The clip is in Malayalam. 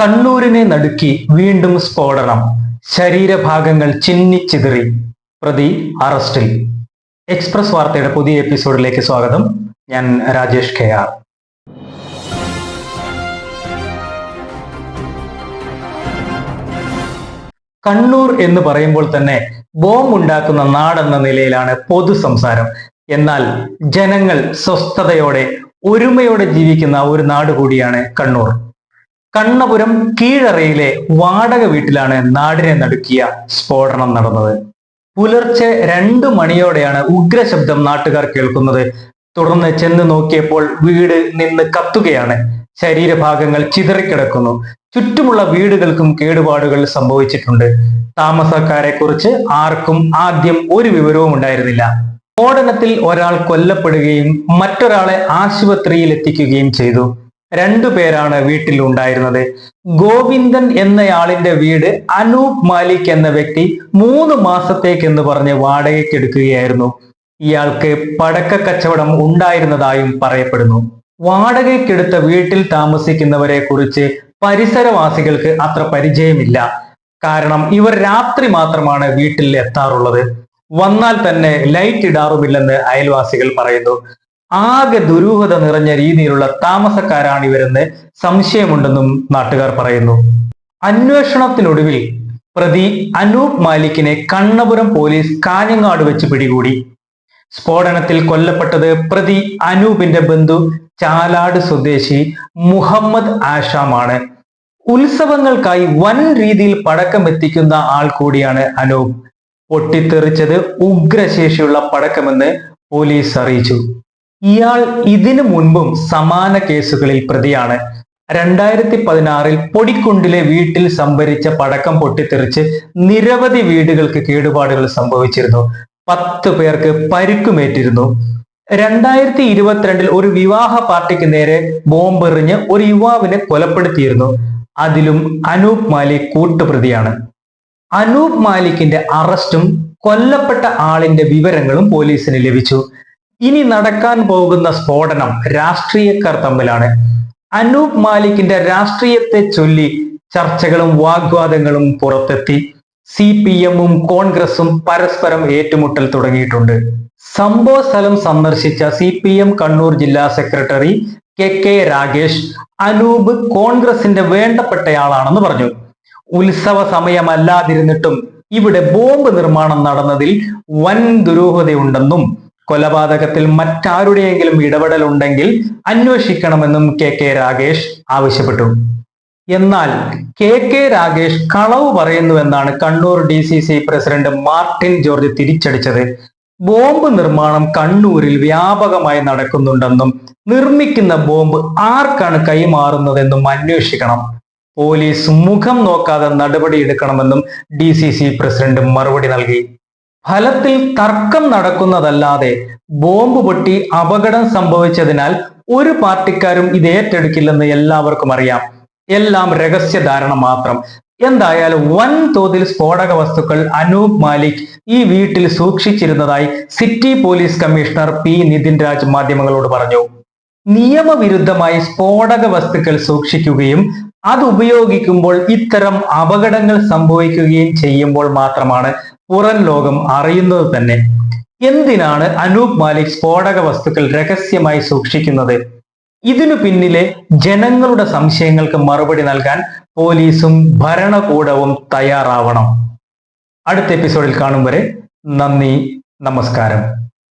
കണ്ണൂരിനെ നടുക്കി വീണ്ടും സ്ഫോടനം. ശരീരഭാഗങ്ങൾ ചിന്നിച്ചിതറി. പ്രതി അറസ്റ്റിൽ. എക്സ്പ്രസ് വാർത്തയുടെ പുതിയ എപ്പിസോഡിലേക്ക് സ്വാഗതം. ഞാൻ രാജേഷ് കെ ആർ. കണ്ണൂർ എന്ന് പറയുമ്പോൾ തന്നെ ബോംബ് ഉണ്ടാക്കുന്ന നാടെന്ന നിലയിലാണ് പൊതു സംസാരം. എന്നാൽ ജനങ്ങൾ സ്വസ്ഥതയോടെ ഒരുമയോടെ ജീവിക്കുന്ന ഒരു നാട് കൂടിയാണ് കണ്ണൂർ. കണ്ണപുരം കീഴറയിലെ വാടക വീട്ടിലാണ് നാടിനെ നടുക്കിയ സ്ഫോടനം നടന്നത്. പുലർച്ചെ രണ്ടു മണിയോടെയാണ് ഉഗ്രശബ്ദം നാട്ടുകാർ കേൾക്കുന്നത്. തുടർന്ന് ചെന്ന് നോക്കിയപ്പോൾ വീട് നിന്ന് കത്തുകയാണ്. ശരീരഭാഗങ്ങൾ ചിതറിക്കിടക്കുന്നു. ചുറ്റുമുള്ള വീടുകൾക്കും കേടുപാടുകൾ സംഭവിച്ചിട്ടുണ്ട്. താമസക്കാരെ കുറിച്ച് ആർക്കും ആദ്യം ഒരു വിവരവും ഉണ്ടായിരുന്നില്ല. സ്ഫോടനത്തിൽ ഒരാൾ കൊല്ലപ്പെടുകയും മറ്റൊരാളെ ആശുപത്രിയിൽ എത്തിക്കുകയും ചെയ്തു. രണ്ടു പേരാണ് വീട്ടിൽ ഉണ്ടായിരുന്നത് ഗോവിന്ദൻ എന്നയാളിന്റെ വീട് അനൂപ് മാലിക് എന്ന വ്യക്തി മൂന്ന് മാസത്തേക്ക് എന്ന് പറഞ്ഞ് വാടകയ്ക്ക് എടുക്കുകയായിരുന്നു ഇയാൾക്ക് പടക്ക കച്ചവടം ഉണ്ടായിരുന്നതായും പറയപ്പെടുന്നു. വാടകയ്ക്കെടുത്ത വീട്ടിൽ താമസിക്കുന്നവരെ കുറിച്ച് പരിസരവാസികൾക്ക് അത്ര പരിചയമില്ല. കാരണം ഇവർ രാത്രി മാത്രമാണ് വീട്ടിൽ എത്താറുള്ളത്. വന്നാൽ തന്നെ ലൈറ്റ് ഇടാറുമില്ലെന്ന് അയൽവാസികൾ പറയുന്നു. ആകെ ദുരൂഹത നിറഞ്ഞ രീതിയിലുള്ള താമസക്കാരാണ് ഇവരെന്ന് സംശയമുണ്ടെന്നും നാട്ടുകാർ പറയുന്നു. അന്വേഷണത്തിനൊടുവിൽ പ്രതി അനൂപ് മാലിക്കിനെ കണ്ണപുരം പോലീസ് കാഞ്ഞങ്ങാട് വെച്ച് പിടികൂടി. സ്ഫോടനത്തിൽ കൊല്ലപ്പെട്ടത് പ്രതി അനൂപിന്റെ ബന്ധു ചാലാട് സ്വദേശി മുഹമ്മദ് ആഷാമാണ്. ഉത്സവങ്ങൾക്കായി വൻ രീതിയിൽ പടക്കം എത്തിക്കുന്ന ആൾ കൂടിയാണ് അനൂപ്. പൊട്ടിത്തെറിച്ചത് ഉഗ്രശേഷിയുള്ള പടക്കമെന്ന് പോലീസ് അറിയിച്ചു. ഇയാൾ ഇതിനു മുൻപും സമാന കേസുകളിൽ പ്രതിയാണ്. രണ്ടായിരത്തി പതിനാറിൽ പൊടിക്കുണ്ടിലെ വീട്ടിൽ സംഭരിച്ച പടക്കം പൊട്ടിത്തെറിച്ച് നിരവധി വീടുകൾക്ക് കേടുപാടുകൾ സംഭവിച്ചിരുന്നു. പത്ത് പേർക്ക് പരിക്കുമേറ്റിരുന്നു. രണ്ടായിരത്തി ഇരുപത്തിരണ്ടിൽ ഒരു വിവാഹ പാർട്ടിക്ക് നേരെ ബോംബെറിഞ്ഞ് ഒരു യുവാവിനെ കൊലപ്പെടുത്തിയിരുന്നു. അതിലും അനൂപ് മാലിക് കൂട്ടുപ്രതിയാണ്. അനൂപ് മാലിക്കിന്റെ അറസ്റ്റും കൊല്ലപ്പെട്ട ആളിന്റെ വിവരങ്ങളും പോലീസിന് ലഭിച്ചു. ഇനി നടക്കാൻ പോകുന്ന സ്ഫോടനം രാഷ്ട്രീയക്കാർ തമ്മിലാണ്. അനൂപ് മാലിക്കിന്റെ രാഷ്ട്രീയത്തെ ചൊല്ലി ചർച്ചകളും വാഗ്വാദങ്ങളും പുറത്തെത്തി. സി പി എമ്മും കോൺഗ്രസും പരസ്പരം ഏറ്റുമുട്ടൽ തുടങ്ങിയിട്ടുണ്ട്. സംഭവ സ്ഥലം സന്ദർശിച്ച സി പി എം കണ്ണൂർ ജില്ലാ secretary K K Ragesh Anoop കോൺഗ്രസിന്റെ വേണ്ടപ്പെട്ടയാളാണെന്ന് പറഞ്ഞു. ഉത്സവ സമയമല്ലാതിരുന്നിട്ടും ഇവിടെ ബോംബ് നിർമ്മാണം നടന്നതിൽ വൻ ദുരൂഹതയുണ്ടെന്നും കൊലപാതകത്തിൽ മറ്റാരുടെയെങ്കിലും ഇടപെടൽ ഉണ്ടെങ്കിൽ അന്വേഷിക്കണമെന്നും കെ കെ രാഗേഷ് ആവശ്യപ്പെട്ടു. എന്നാൽ കെ കെ രാഗേഷ് കളവ് പറയുന്നുവെന്നാണ് Kannur D C C president Martin George തിരിച്ചടിച്ചത്. Bomb നിർമ്മാണം കണ്ണൂരിൽ വ്യാപകമായി നടക്കുന്നുണ്ടെന്നും നിർമ്മിക്കുന്ന ബോംബ് ആർക്കാണ് കൈമാറുന്നതെന്നും അന്വേഷിക്കണം. പോലീസ് മുഖം നോക്കാതെ നടപടിയെടുക്കണമെന്നും ഡി സി സി പ്രസിഡന്റ് മറുപടി നൽകി. ഫലത്തിൽ തർക്കം നടക്കുന്നതല്ലാതെ ബോംബ് പൊട്ടി അപകടം സംഭവിച്ചതിനാൽ ഒരു പാർട്ടിക്കാരും ഇത് ഏറ്റെടുക്കില്ലെന്ന് എല്ലാവർക്കും അറിയാം. എല്ലാം രഹസ്യധാരണ മാത്രം. എന്തായാലും വൻതോതിൽ സ്ഫോടക വസ്തുക്കൾ അനൂപ് മാലിക് ഈ വീട്ടിൽ സൂക്ഷിച്ചിരുന്നതായി city police commissioner P Nithin Raj മാധ്യമങ്ങളോട് പറഞ്ഞു. നിയമവിരുദ്ധമായി സ്ഫോടക വസ്തുക്കൾ സൂക്ഷിക്കുകയും അത് ഉപയോഗിക്കുമ്പോൾ ഇത്തരം അപകടങ്ങൾ സംഭവിക്കുകയും ചെയ്യുമ്പോൾ മാത്രമാണ് പുറം ലോകം അറിയുന്നത് തന്നെ. എന്തിനാണ് അനൂപ് മാലിക് സ്ഫോടക വസ്തുക്കൾ രഹസ്യമായി സൂക്ഷിക്കുന്നത്? ഇതിനു പിന്നിലെ ജനങ്ങളുടെ സംശയങ്ങൾക്ക് മറുപടി നൽകാൻ പോലീസും ഭരണകൂടവും തയ്യാറാവണം. അടുത്ത എപ്പിസോഡിൽ കാണും വരെ നന്ദി നമസ്കാരം.